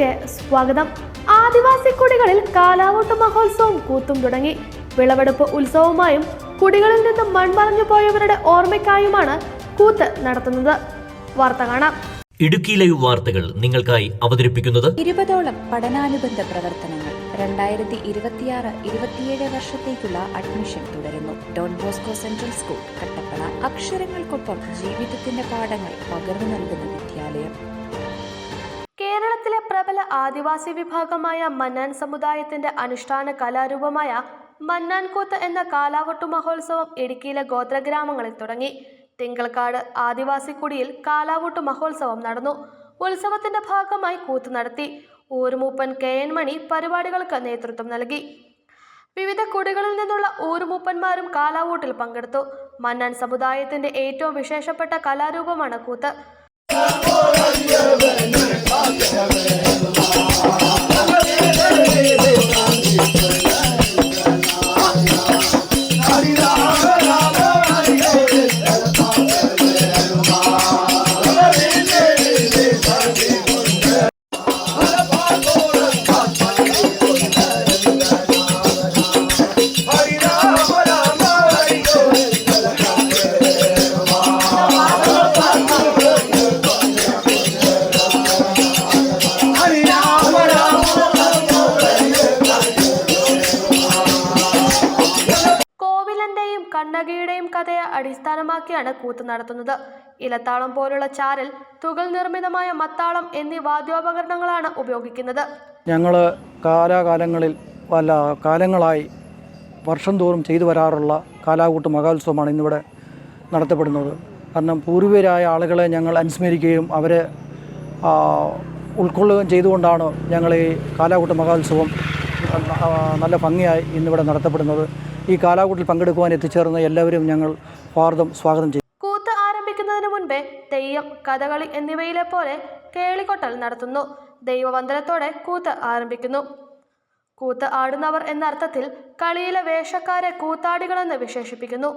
വാർത്തയിലേക്ക് സ്വാഗതം. ആദിവാസി കുടികളിൽ കാലാവോട്ട് മഹോത്സവം കൂത്തും തുടങ്ങി. വിളവെടുപ്പ് ഉത്സവമായും കുടികളിൽ നിന്നും മൺമറഞ്ഞു പോയവരുടെ ഓർമ്മയ്ക്കായുമാണ് കൂത്ത് നടത്തുന്നത്. വാർത്ത കാണാം. ഇടുക്കിയിലെ ലൈവ് വാർത്തകൾ നിങ്ങൾക്കായി അവതരിപ്പിക്കുന്നത് ഇരുപതോളം പഠനാനുബന്ധ പ്രവർത്തനങ്ങൾ രണ്ടായിരത്തി ഇരുപത്തിയാറ് ഇരുപത്തിയേഴ് വർഷത്തേക്കുള്ള അഡ്മിഷൻ തുടരുന്നു. Don Bosco Central School Kattappana. അക്ഷരങ്ങൾക്കൊപ്പം ജീവിതത്തിന്റെ പാഠങ്ങൾ പകർന്നു നൽകുന്ന വിദ്യാലയം. ആദിവാസി വിഭാഗമായ മന്നാൻ സമുദായത്തിന്റെ അനുഷ്ഠാന കലാരൂപമായ മന്നാൻകൂത്ത് എന്ന കാലാവട്ടു മഹോത്സവം ഇടുക്കിയിലെ ഗോത്രഗ്രാമങ്ങളിൽ തുടങ്ങി. തിങ്കൾക്കാട് ആദിവാസി കുടിയിൽ കാലാവട്ടു മഹോത്സവം നടന്നു. ഉത്സവത്തിന്റെ ഭാഗമായി കൂത്ത് നടത്തി. ഊരുമൂപ്പൻ കെ എൻ മണി പരിപാടികൾക്ക് നേതൃത്വം നൽകി. വിവിധ കുടികളിൽ നിന്നുള്ള ഊരുമൂപ്പന്മാരും കാലാവൂട്ടിൽ പങ്കെടുത്തു. മന്നാൻ സമുദായത്തിന്റെ ഏറ്റവും വിശേഷപ്പെട്ട കലാരൂപമാണ് കൂത്ത്. Oh, കഥയെ അടിസ്ഥാനമാക്കിയാണ് കൂത്ത് നടത്തുന്നത്. ഇലത്താളം പോലുള്ള ചാരൽ തുകൽ നിർമ്മിതമായ മത്താളം എന്നീ വാദ്യോപകരണങ്ങളാണ് ഉപയോഗിക്കുന്നത്. ഞങ്ങൾ കാലാകാലങ്ങളിൽ പല കാലങ്ങളായി വർഷം തോറും ചെയ്തു വരാറുള്ള കാലാകൂട്ട് മഹോത്സവമാണ് ഇന്നിവിടെ നടത്തപ്പെടുന്നത്. കാരണം പൂർവികരായ ആളുകളെ ഞങ്ങൾ അനുസ്മരിക്കുകയും അവരെ ഉൾക്കൊള്ളുകയും ചെയ്തുകൊണ്ടാണ് ഞങ്ങൾ ഈ കാലാകൂട്ട് മഹോത്സവം നല്ല ഭംഗിയായി ഇന്നിവിടെ നടത്തപ്പെടുന്നത്. ഈ കാലാകൂട്ടിൽ പങ്കെടുക്കുവാൻ എത്തിച്ചേർന്ന എല്ലാവരും ഞങ്ങൾ ഹാർദം സ്വാഗതം ചെയ്യും. കൂത്ത് ആരംഭിക്കുന്നതിന് മുൻപേ തെയ്യം കഥകളി എന്നിവയിലെ പോലെ കേളികൊട്ടൽ നടത്തുന്നു. ദൈവവന്ദനത്തോടെ കൂത്ത് ആരംഭിക്കുന്നു. കൂത്ത് ആടുന്നവർ എന്ന അർത്ഥത്തിൽ കളിയിലെ വേഷക്കാരെ കൂത്താടികളെന്ന് വിശേഷിപ്പിക്കുന്നു.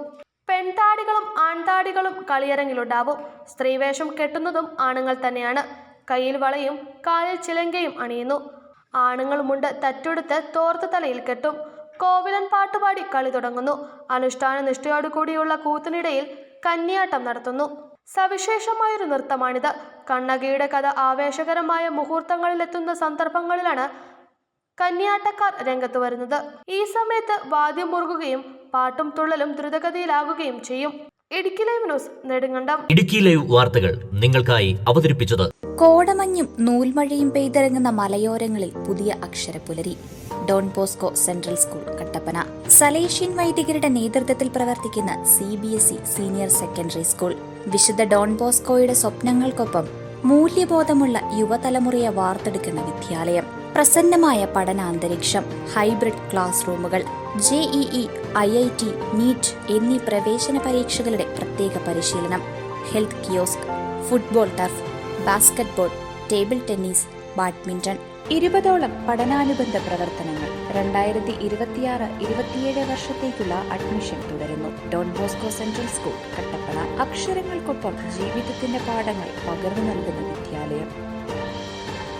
പെൺതാടികളും ആൺതാടികളും കളിയരങ്ങിലുണ്ടാവും. സ്ത്രീവേഷം കെട്ടുന്നതും ആണുങ്ങൾ തന്നെയാണ്. കയ്യിൽ വളയും കാലിൽ ചിലങ്കയും അണിയുന്നു. ആണുങ്ങൾ മുണ്ട് തറ്റെടുത്ത് തോർത്ത് തലയിൽ കെട്ടും. കോവിലൻ പാട്ടുപാടി കളി തുടങ്ങുന്നു. അനുഷ്ഠാന നിഷ്ഠയോടുകൂടിയുള്ള കൂത്തിനിടയിൽ കന്നിയാട്ടം നടത്തുന്നു. സവിശേഷമായൊരു നൃത്തമാണിത്. കണ്ണകിയുടെ കഥ ആവേശകരമായ മുഹൂർത്തങ്ങളിലെത്തുന്ന സന്ദർഭങ്ങളിലാണ് കന്യാട്ടക്കാർ രംഗത്ത് വരുന്നത്. ഈ സമയത്ത് വാദ്യം മുറുകുകയും പാട്ടും തുള്ളലും ദ്രുതഗതിയിലാകുകയും ചെയ്യും. Idukki live news Nedumkandam. Idukki live വാർത്തകൾ നിങ്ങൾക്കായി അവതരിപ്പിച്ചത് കോടമഞ്ഞും നൂൽമഴയും പെയ്തിറങ്ങുന്ന മലയോരങ്ങളിൽ പുതിയ അക്ഷരപുലരി Don Bosco Central School Kattappana. Salesian വൈദികരുടെ നേതൃത്വത്തിൽ പ്രവർത്തിക്കുന്ന C B S E senior secondary school വിശുദ്ധ ഡോൺ ബോസ്കോയുടെ സ്വപ്നങ്ങൾക്കൊപ്പം മൂല്യബോധമുള്ള യുവതലമുറയെ വാർത്തെടുക്കുന്ന വിദ്യാലയം. പ്രസന്നമായ പഠനാന്തരീക്ഷം ഹൈബ്രിഡ് ക്ലാസ് റൂമുകൾ JEE I I T NEET എന്നീ പ്രവേശന പരീക്ഷകളുടെ പ്രത്യേക പരിശീലനം. Health kiosk football turf basketball table tennis badminton ഇരുപതോളം പഠനാനുബന്ധ പ്രവർത്തനങ്ങൾ രണ്ടായിരത്തി ഇരുപത്തിയാറ് ഇരുപത്തിയേഴ് വർഷത്തേക്കുള്ള അഡ്മിഷൻ തുടരുന്നു. Don Bosco Central School Kattappana. അക്ഷരങ്ങൾക്കൊപ്പം ജീവിതത്തിന്റെ പാഠങ്ങൾ പകർന്നു നൽകുന്ന വിദ്യാലയം.